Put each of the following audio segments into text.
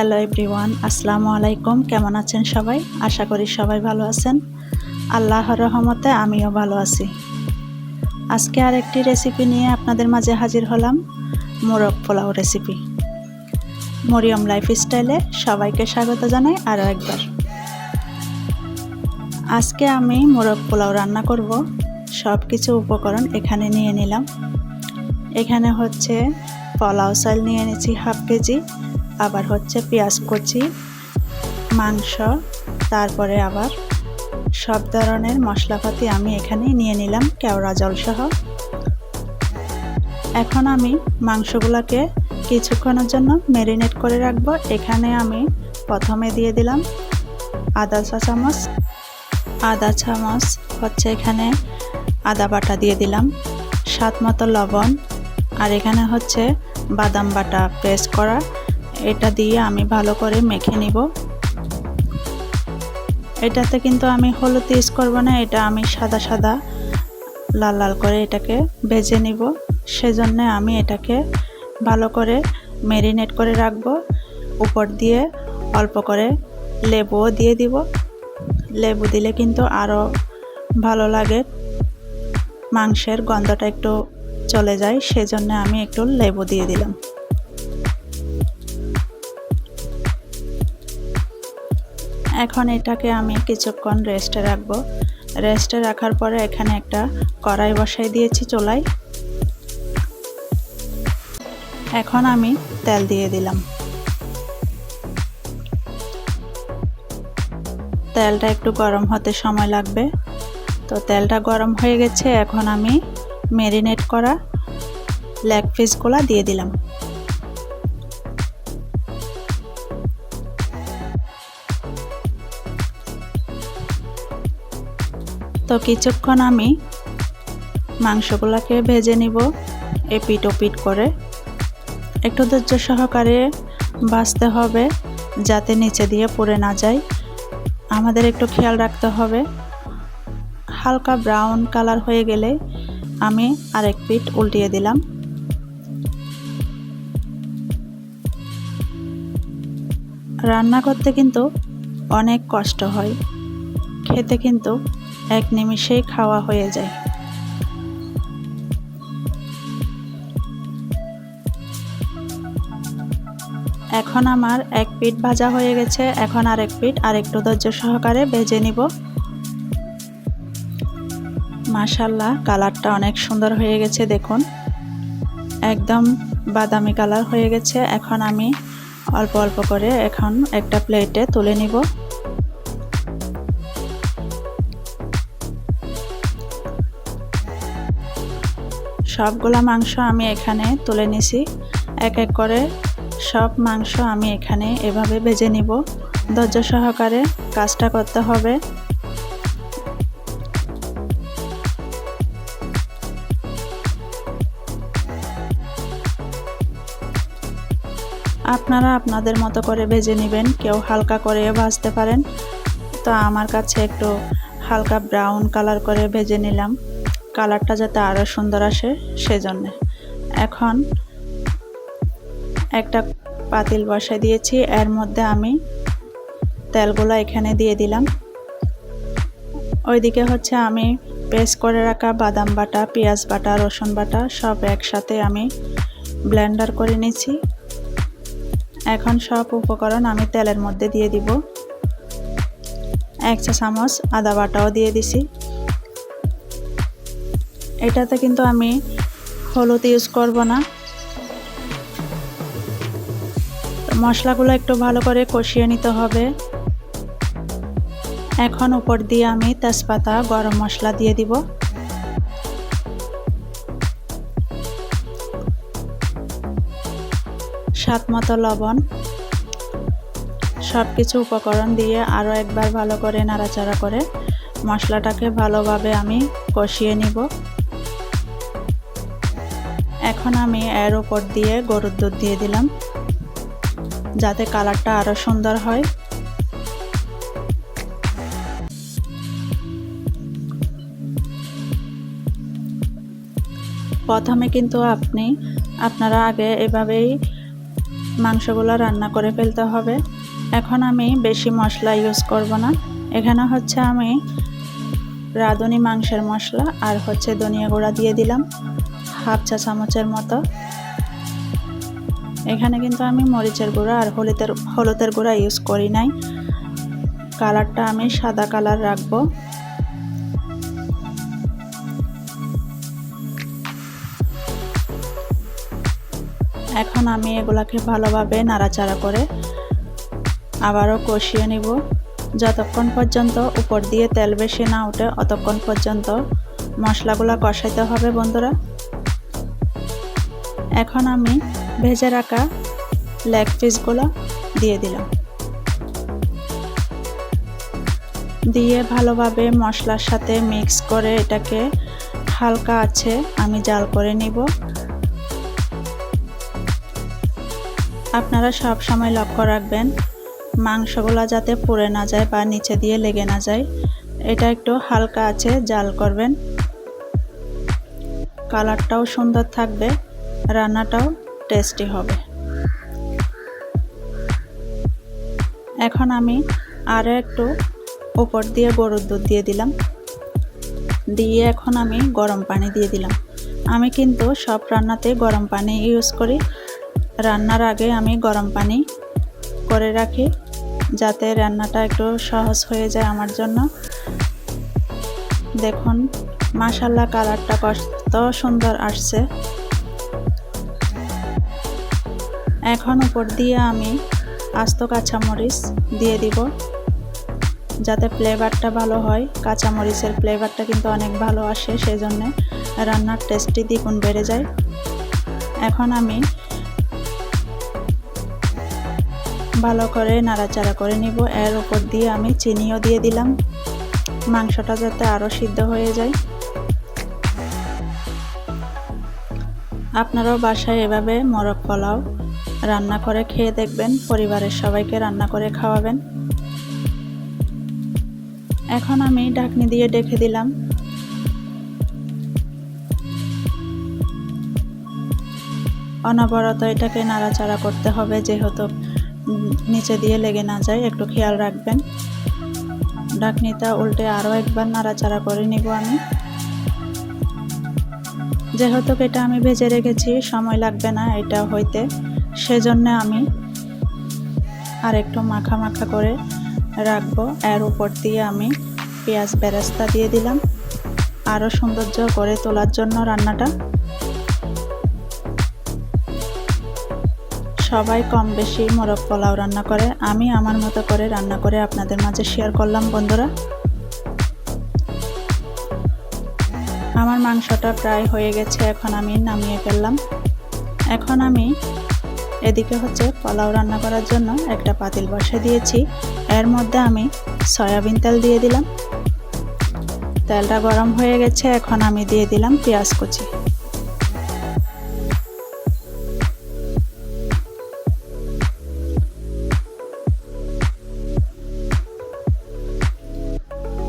Hello everyone, আসসালামু আলাইকুম। কেমন আছেন সবাই? আশা করি সবাই ভালো আছেন। আল্লাহর রহমতে আমিও ভালো আছি। আজকে আরেকটি রেসিপি নিয়ে আপনাদের মাঝে হাজির হলাম, মোরগ পোলাও রেসিপি মরিয়ম লাইফ স্টাইলে সবাইকে স্বাগত জানাই আরও একবার। আজকে আমি মোরগ পোলাও রান্না করব। সব কিছু উপকরণ এখানে নিয়ে নিলাম। এখানে হচ্ছে পোলাও চাল নিয়ে নিয়েছি হাফ কেজি। আবার হচ্ছে পেঁয়াজ কুচি, মাংস, তারপরে আবার সব ধরনের মশলাপাতি আমি এখানে নিয়ে নিলাম, কেওড়া জলসহ এখন আমি মাংসগুলোকে কিছুক্ষণের জন্য ম্যারিনেট করে রাখব। এখানে আমি প্রথমে দিয়ে দিলাম আদা চা চামচ আদা চামচ হচ্ছে এখানে আদা বাটা দিয়ে দিলাম স্বাদ মতো লবণ। আর এখানে হচ্ছে বাদাম বাটা পেস্ট করা। এটা দিয়ে আমি ভালো করে মেখে নিব। এটাতে কিন্তু আমি হলুদ ইউজ করব না, এটা আমি সাদা সাদা লাল লাল করে এটাকে ভেজে নিব। সেজন্য আমি এটাকে ভালো করে ম্যারিনেট করে রাখব। উপর দিয়ে অল্প করে লেবুও দিয়ে দিব। লেবু দিলে কিন্তু আরও ভালো লাগে, মাংসের গন্ধটা একটু চলে যায়। সেজন্য আমি একটু লেবু দিয়ে দিলাম। এখন এটাকে আমি কিছুক্ষণ রেস্টে রাখব। রেস্টে রাখার পরে এখানে একটা কড়াই বসাই দিয়েছি চোলাই এখন আমি তেল দিয়ে দিলাম। তেলটা একটু গরম হতে সময় লাগবে। তো তেলটা গরম হয়ে গেছে, এখন আমি ম্যারিনেট করা লেগ পিসগুলো দিয়ে দিলাম। তো কিছুক্ষণ আমি মাংসগুলোকে ভেজে নিব এপিট ওপিট করে। একটু ধৈর্য সহকারে বাঁচতে হবে যাতে নিচে দিয়ে পড়ে না যায়। আমাদের একটু খেয়াল রাখতে হবে। হালকা ব্রাউন কালার হয়ে গেলে আমি আরেক পিঠ উল্টিয়ে দিলাম। রান্না করতে কিন্তু অনেক কষ্ট হয়। খেতে কিন্তু এক নিমিষেই খাওয়া হয়ে যায়। এখন আমার এক পিঠ ভাজা হয়ে গেছে, এখন আরেক পিঠ আর একটু ধৈর্য সহকারে ভেজে নিব। মাশাল্লাহ কালারটা অনেক সুন্দর হয়ে গেছে, দেখুন। একদম বাদামি কালার হয়ে গেছে, এখন আমি অল্প অল্প করে এখন একটা প্লেটে তুলে নিব। সবগুলা মাংস আমি এখানে তুলে নিছি। এক এক করে সব মাংস আমি এখানে এভাবে ভেজে নিব। ধৈর্য সহকারে কাজটা করতে হবে। আপনারা আপনাদের মতো করে ভেজে নেবেন, কেউ হালকা করে ভাজতে পারেন। তো আমার কাছে একটু হালকা ব্রাউন কালার করে ভেজে নিলাম। কালারটা যাতে আরও সুন্দর আসে সেজন্য। এখন একটা পাতিল বসাই দিয়েছি, এর মধ্যে আমি তেলগুলো এখানে দিয়ে দিলাম। ওইদিকে হচ্ছে আমি পেস্ট করে রাখা বাদাম বাটা, পেঁয়াজ বাটা, রসুন বাটা সব একসাথে আমি ব্লেন্ডার করে নিয়েছি। এখন সব উপকরণ আমি তেলের মধ্যে দিয়ে দিব। এক চা চামচ আদা বাটাও দিয়ে দিছি। এটাতে কিন্তু আমি হলুদ ইউজ করব না। মশলাগুলো একটু ভালো করে কষিয়ে নিতে হবে। এখন উপর দিয়ে আমি তেজপাতা, গরম মশলা দিয়ে দিব। স্বাদ মতো লবণ। সব কিছু উপকরণ দিয়ে আরও একবার ভালো করে নাড়াচাড়া করে মশলাটাকে ভালোভাবে আমি কষিয়ে নিব। এখন আমি এর উপর দিয়ে গরুর দুধ দিয়ে দিলাম, যাতে কালারটা আরও সুন্দর হয়। প্রথমে কিন্তু আপনি, আপনারা আগে এভাবেই মাংসগুলো রান্না করে ফেলতে হবে। এখন আমি বেশি মশলা ইউজ করব না। এখানে হচ্ছে আমি রাঁধুনি মাংসের মশলা আর হচ্ছে ধনিয়া গুঁড়া দিয়ে দিলাম। হাফ চা চামচের মতো। এখানে কিন্তু আমি মরিচের গুঁড়া আর হলুদের হলুদের গুঁড়া ইউজ করি নাই। কালারটা আমি সাদা কালার রাখব। এখন আমি এগুলাকে ভালোভাবে নাড়াচাড়া করে আবারও কষিয়ে নিব। যতক্ষণ পর্যন্ত উপর দিয়ে তেল বেশি না ওঠে, অতক্ষণ পর্যন্ত মশলাগুলো কষাইতে হবে বন্ধুরা। এখন আমি ভেজে রাখা লেগ পিসগুলো দিয়ে দিলাম। দিয়ে ভালোভাবে মশলার সাথে মিক্স করে এটাকে হালকা আছে আমি জাল করে নিব। আপনারা সব সময় লক্ষ্য রাখবেন, মাংসগুলো যাতে পুড়ে না যায় বা নিচে দিয়ে লেগে না যায়, এটা একটু হালকা আছে জাল করবেন। কালারটাও সুন্দর থাকবে। রান্নাটাও টেস্টি হবে। এখন আমি আরও একটু উপর দিয়ে গরুর দুধ দিয়ে দিলাম। দিয়ে এখন আমি গরম পানি দিয়ে দিলাম। আমি কিন্তু সব রান্নাতে গরম পানি ইউজ করি। রান্নার আগে আমি গরম পানি করে রাখি যাতে রান্নাটা একটু সহজ হয়ে যায় আমার জন্য। দেখুন মাসাল্লা কালারটা কত সুন্দর আসছে। এখন উপর দিয়ে আমি আস্ত কাঁচামরিচ দিয়ে দিব, যাতে ফ্লেভারটা ভালো হয়। কাঁচামরিচের ফ্লেভারটা কিন্তু অনেক ভালো আসে সেই জন্যে রান্নার টেস্টি দ্বিগুণ বেড়ে যায়। এখন আমি ভালো করে নাড়াচাড়া করে নিব। এর উপর দিয়ে আমি চিনিও দিয়ে দিলাম। মাংসটা যাতে আরও সিদ্ধ হয়ে যায়। আপনারাও বাসায় এভাবে মোরগ পোলাও রান্না করে খেয়ে দেখবেন, পরিবারের সবাইকে রান্না করে খাওয়াবেন। এখন আমি ঢাকনি দিয়ে ডেকে দিলাম। অনবরত এটাকে নাড়াচাড়া করতে হবে, যেহেতু নিচে দিয়ে লেগে না যায়, একটু খেয়াল রাখবেন। ডাকনিটা উল্টে আরও একবার নাড়াচাড়া করে নিব আমি। যেহেতু এটা আমি ভেজে রেখেছি, সময় লাগবে না এটা হইতে। সেজন্য আমি আর একটু মাখা মাখা করে রাখব। এর উপর দিয়ে আমি পেঁয়াজ বেরেস্তা দিয়ে দিলাম। আরও সৌন্দর্য করে তোলার জন্য রান্নাটা। সবাই কম বেশি মোরগ পোলাও রান্না করে। আমি আমার মতো করে রান্না করে আপনাদের মাঝে শেয়ার করলাম, বন্ধুরা। আমার মাংসটা প্রায় হয়ে গেছে, এখন আমি নামিয়ে ফেললাম। এখন আমি এদিকে হচ্ছে পোলাও রান্না করার জন্য একটা পাতিল বসে দিয়েছি। এর মধ্যে আমি সয়াবিন তেল দিয়ে দিলাম। তেলটা গরম হয়ে গেছে, এখন আমি দিয়ে দিলাম পেঁয়াজ কুচি।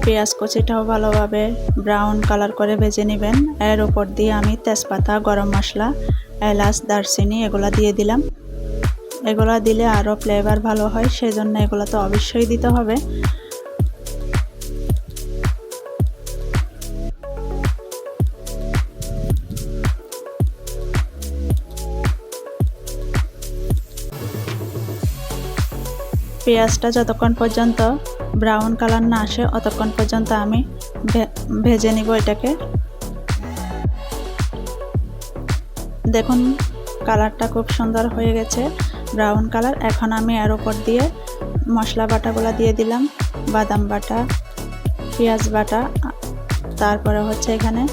পেঁয়াজ কুচিটাও ভালোভাবে ব্রাউন কালার করে ভেজে নেবেন। এর উপর দিয়ে আমি তেজপাতা, গরম মশলা এলাচ, দারচিনি, এগুলা দিয়ে দিলাম। এগুলা দিলে আরও ফ্লেভার ভালো হয় সেই জন্য এগুলো তো অবশ্যই দিতে হবে। পেঁয়াজটা যতক্ষণ পর্যন্ত ব্রাউন কালার না আসে, অতক্ষণ পর্যন্ত আমি ভেজে নিব এটাকে। দেখুন, কালারটা খুব সুন্দর হয়ে গেছে। Brown colour. এখন আমি এর উপর দিয়ে মশলা বাটাগুলো দিয়ে দিলাম। বাদাম বাটা, পেঁয়াজ বাটা, তারপরে হচ্ছে এখানে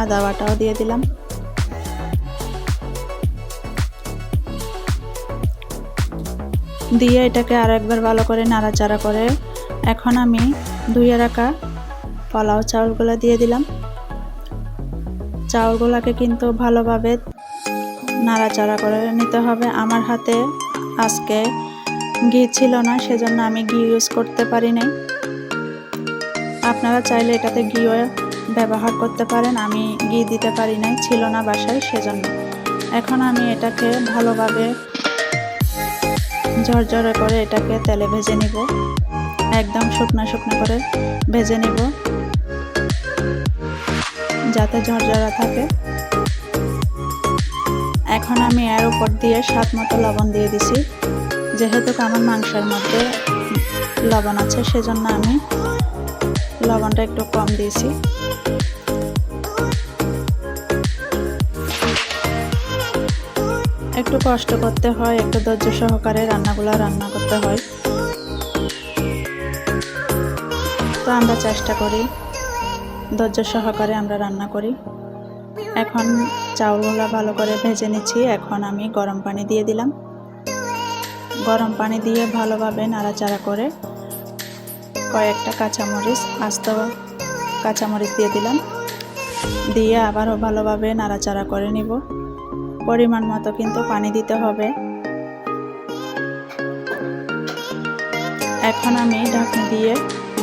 আদা বাটাও দিয়ে দিলাম। দিয়ে এটাকে আর একবার ভালো করে নাড়াচাড়া করে এখন আমি ধুয়ে রাখা পোলাও চাউলগুলো দিয়ে দিলাম। চাউলগুলোকে কিন্তু ভালোভাবে নাড়াচাড়া করে নিতে হবে। আমার হাতে আজকে ঘি ছিল না, সেজন্য আমি ঘি ইউজ করতে পারি নাই আপনারা চাইলে এটাতে ঘিও ব্যবহার করতে পারেন। আমি ঘি দিতে পারি নাই ছিল না বাসায়, সেজন্য। এখন আমি এটাকে ভালোভাবে ঝরঝরে করে এটাকে তেলে ভেজে নিব। একদম শুকনো শুকনো করে ভেজে নিব। যাতে ঝরঝরা থাকে। এখন আমি এর উপর দিয়ে স্বাদ মতো লবণ দিয়ে দিছি। যেহেতু আমার মাংসের মধ্যে লবণ আছে, সেজন্য আমি লবণটা একটু কম দিয়েছি। একটু কষ্ট করতে হয়, একটু ধৈর্য সহকারে রান্নাগুলো রান্না করতে হয়। তো আমরা চেষ্টা করি ধৈর্য সহকারে আমরা রান্না করি। এখন চাউলগুলো ভালো করে ভেজে নিচ্ছি। এখন আমি গরম পানি দিয়ে দিলাম। গরম পানি দিয়ে ভালোভাবে নাড়াচাড়া করে কয়েকটা কাঁচামরিচ, আস্ত কাঁচামরিচ দিয়ে দিলাম। দিয়ে আবারও ভালোভাবে নাড়াচাড়া করে নিব। পরিমাণ মতো কিন্তু পানি দিতে হবে। এখন আমি ঢাকনি দিয়ে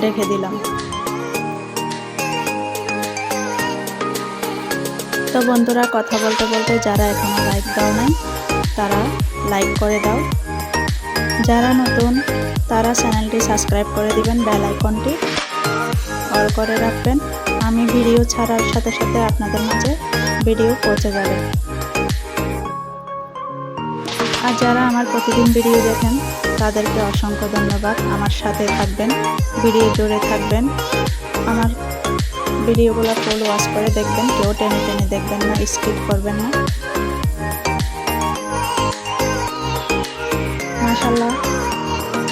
রেখে দিলাম। তো বন্ধুরা, কথা বলতে বলতে যারা এখনও লাইক দাও নাই, তারা লাইক করে দাও। যারা নতুন, তারা চ্যানেলটি সাবস্ক্রাইব করে দিবেন বেল আইকনটি অল করে রাখবেন। আমি ভিডিও ছাড়ার সাথে সাথে আপনাদের মাঝে ভিডিও পৌঁছে যাবে। আর যারা আমার প্রতিদিন ভিডিও দেখেন, তাদেরকে অসংখ্য ধন্যবাদ। আমার সাথে থাকবেন ভিডিও জুড়ে থাকবেন। আমার ভিডিওগুলো ফুল ওয়াশ করে দেখবেন, কেউ টেনে টেনে দেখবেন না, স্কিপ করবেন না। মাশাল্লাহ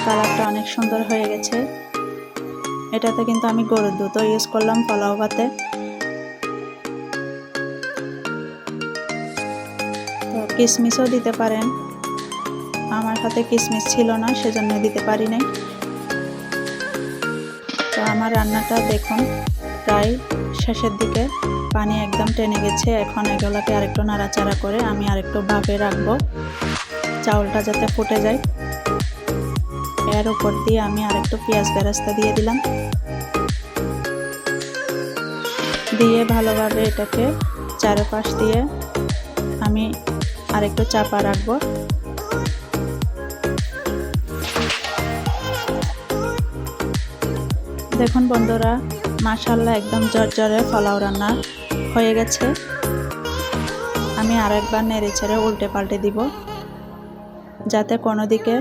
কালারটা অনেক সুন্দর হয়ে গেছে। এটাতে কিন্তু আমি গরুর দুধও ইউজ করলাম, পোলাও ভাতে। তো কিশমিশও দিতে পারেন। আমার হাতে কিশমিশ ছিল না, সেজন্য দিতে পারি নাই। তো আমার রান্নাটা দেখুন প্রায় শেষের দিকে পানি একদম টেনে গেছে। এখন এগুলোকে আরেকটু নাড়াচাড়া করে আমি আরেকটু ভাবে রাখব। চাউলটা যাতে ফুটে যায়। এর উপর দিয়ে আমি আরেকটু পেঁয়াজ বেরাস্তা দিয়ে দিলাম। দিয়ে ভালোভাবে এটাকে চারপাশ দিয়ে আমি আরেকটু চাপা রাখব। দেখুন বন্ধুরা মাশাল্লাহ একদম জর্জরে ফলাও রান্না হয়ে গেছে। আমি আর একবার নেড়ে ছেড়ে উল্টে পাল্টে দিব। যাতে কোনো দিকে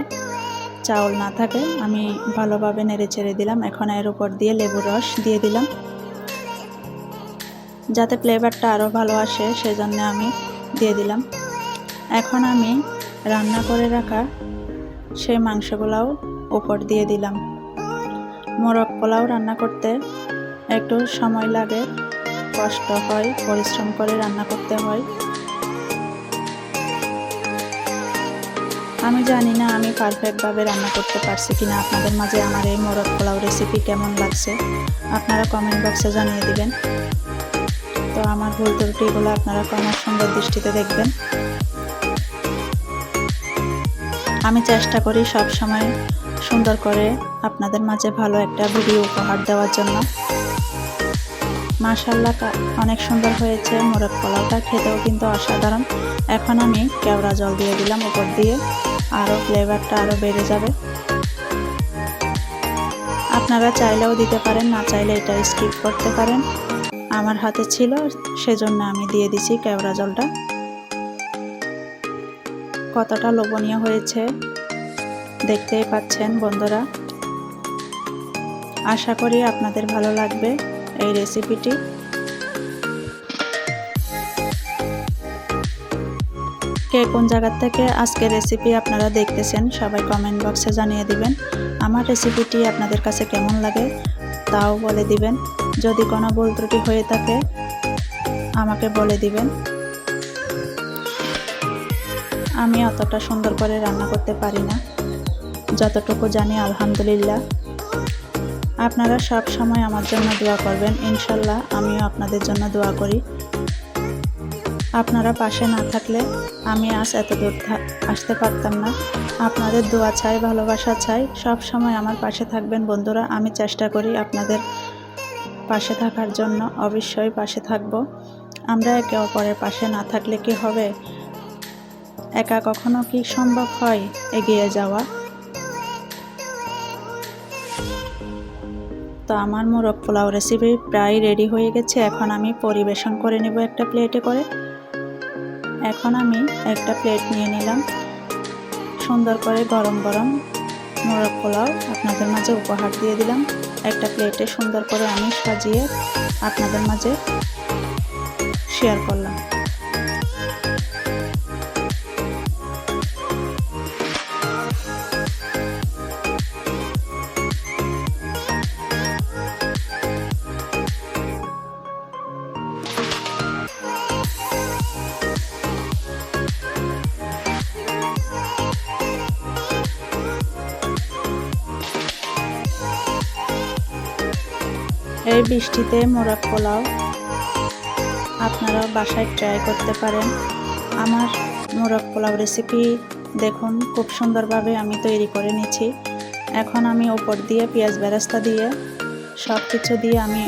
চাউল না থাকে, আমি ভালোভাবে নেড়ে ছেড়ে দিলাম। এখন এর উপর দিয়ে লেবুর রস দিয়ে দিলাম। যাতে ফ্লেভারটা আরও ভালো আসে, সেজন্য আমি দিয়ে দিলাম। এখন আমি রান্না করে রাখা সেই মাংসগুলাও উপর দিয়ে দিলাম। মোরগ পোলাও রান্না করতে একটু সময় লাগে, কষ্ট হয়, পরিশ্রম করে রান্না করতে হয়। আমি জানি না আমি পারফেক্টভাবে রান্না করতে পারছি কিনা, আপনাদের মাঝে আমার এই মোরগ পোলাও রেসিপি কেমন লাগছে, আপনারা কমেন্ট বক্সে জানিয়ে দিবেন। তো আমার ভুল ত্রুটিগুলো আপনারা কমেন্ট সুন্দর দৃষ্টিতে দেখবেন। আমি চেষ্টা করি সব সময় সুন্দর করে আপনাদের মাঝে ভালো একটা ভিডিও উপহার দেওয়ার জন্য। মাশাল্লাহ অনেক সুন্দর হয়েছে। মোরগ পোলাওটা খেতেও কিন্তু অসাধারণ। এখন আমি কেওড়া জল দিয়ে দিলাম উপর দিয়ে। আরও ফ্লেভারটা আরও বেড়ে যাবে। আপনারা চাইলেও দিতে পারেন, না চাইলে এটা স্কিপ করতে পারেন। আমার হাতে ছিল, সেজন্য আমি দিয়ে দিছি কেওড়া জলটা। কতটা লোভনীয় হয়েছে। দেখতেই পাচ্ছেন বন্ধুরা। আশা করি আপনাদের ভালো লাগবে। এই রেসিপিটি কে কোন জায়গার থেকে আজকে রেসিপি আপনারা দেখতেছেন, সবাই কমেন্ট বক্সে জানিয়ে দিবেন। আমার রেসিপিটি আপনাদের কাছে কেমন লাগে, তাও বলে দিবেন। যদি কোনো ভুল ত্রুটি হয়ে থাকে, আমাকে বলে দিবেন। আমি অতটা সুন্দর করে রান্না করতে পারি না। যতটুকু জানি, আলহামদুলিল্লাহ। আপনারা সব সময় আমার জন্য দোয়া করবেন, ইনশাল্লাহ আমিও আপনাদের জন্য দোয়া করি। আপনারা পাশে না থাকলে আমি আজ এত দূর আসতে পারতাম না। আপনাদের দোয়া চাই, ভালোবাসা চাই, সব সময় আমার পাশে থাকবেন। বন্ধুরা, আমি চেষ্টা করি আপনাদের পাশে থাকার জন্য, অবশ্যই পাশে থাকব। আমরা একে অপরের পাশে না থাকলে কি হবে? একা কখনো কি সম্ভব হয় এগিয়ে যাওয়া? তো আমার মোরগ পোলাও রেসিপি প্রায় রেডি হয়ে গেছে। এখন আমি পরিবেশন করে নেব একটা প্লেটে করে। এখন আমি একটা প্লেট নিয়ে নিলাম। সুন্দর করে গরম গরম মোরগ পোলাও আপনাদের মাঝে উপহার দিয়ে দিলাম। একটা প্লেটে সুন্দর করে আমি সাজিয়ে আপনাদের মাঝে শেয়ার করলাম। এই বৃষ্টিতে মোরগ পোলাও আপনারা বাসায় ট্রাই করতে পারেন। আমার মোরগ পোলাও রেসিপি দেখুন, খুব সুন্দরভাবে আমি তৈরি করে নিয়েছি। এখন আমি ওপর দিয়ে পেঁয়াজ বেরাস্তা দিয়ে সব কিছু দিয়ে আমি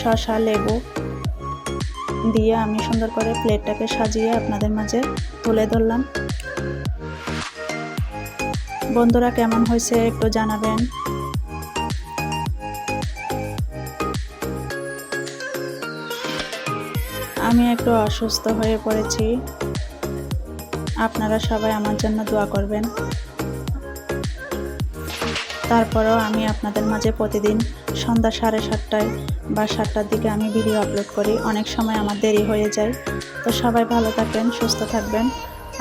শসা, লেবু দিয়ে আমি সুন্দর করে প্লেটটাকে সাজিয়ে আপনাদের মাঝে তুলে ধরলাম। বন্ধুরা, কেমন হয়েছে একটু জানাবেন। আমি একটু অসুস্থ হয়ে পড়েছি। আপনারা সবাই আমার জন্য দোয়া করবেন। তারপরেও আমি আপনাদের মাঝে প্রতিদিন সন্ধ্যা সাড়ে সাতটায় বা সাতটার দিকে আমি ভিডিও আপলোড করি। অনেক সময় আমার দেরি হয়ে যায়। তো সবাই ভালো থাকবেন, সুস্থ থাকবেন।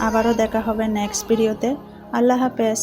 আবারও দেখা হবে নেক্সট ভিডিওতে আল্লাহ হাফেজ।